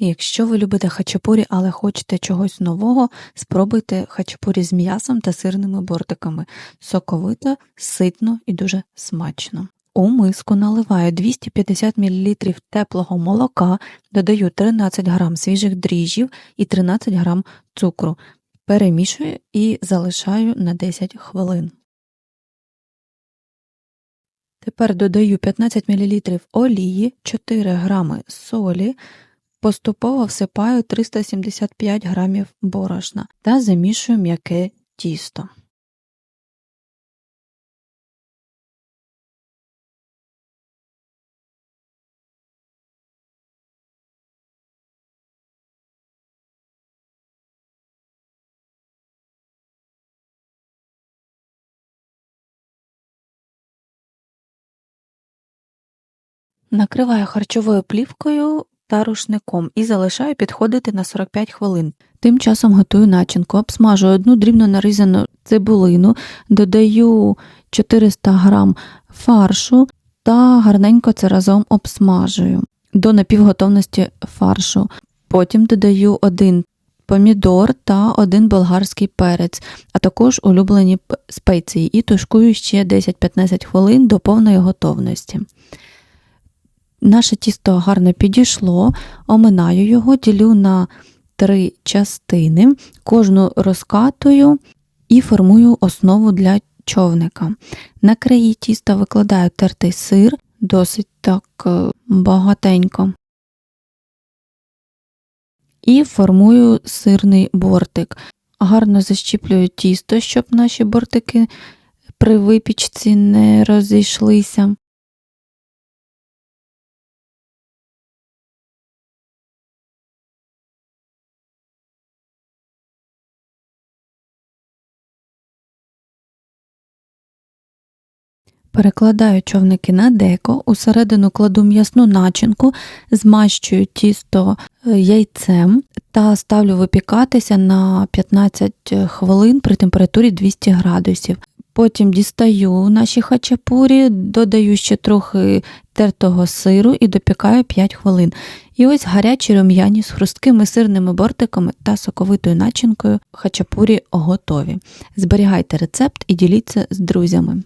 Якщо ви любите хачапурі, але хочете чогось нового, спробуйте хачапурі з м'ясом та сирними бортиками. Соковито, ситно і дуже смачно. У миску наливаю 250 мл теплого молока, додаю 13 г свіжих дріжджів і 13 г цукру. Перемішую і залишаю на 10 хвилин. Тепер додаю 15 мл олії, 4 г солі, поступово всипаю 375 г борошна та замішую м'яке тісто. Накриваю харчовою плівкою та рушником і залишаю підходити на 45 хвилин. Тим часом готую начинку, обсмажую одну дрібно нарізану цибулину, додаю 400 г фаршу та гарненько це разом обсмажую до напівготовності фаршу. Потім додаю один помідор та один болгарський перець, а також улюблені спеції і тушкую ще 10-15 хвилин до повної готовності. Наше тісто гарно підійшло, оминаю його, ділю на три частини, кожну розкатую і формую основу для човника. На краї тіста викладаю тертий сир, досить так е, багатенько. І формую сирний бортик. Гарно защіплюю тісто, щоб наші бортики при випічці не розійшлися. Перекладаю човники на деко, усередину кладу м'ясну начинку, змащую тісто е, яйцем та ставлю випікатися на 15 хвилин при температурі 200 градусів. Потім дістаю наші хачапурі, додаю ще трохи тертого сиру і допікаю 5 хвилин. І ось гарячі рум'яні з хрусткими сирними бортиками та соковитою начинкою хачапурі готові. Зберігайте рецепт і діліться з друзями.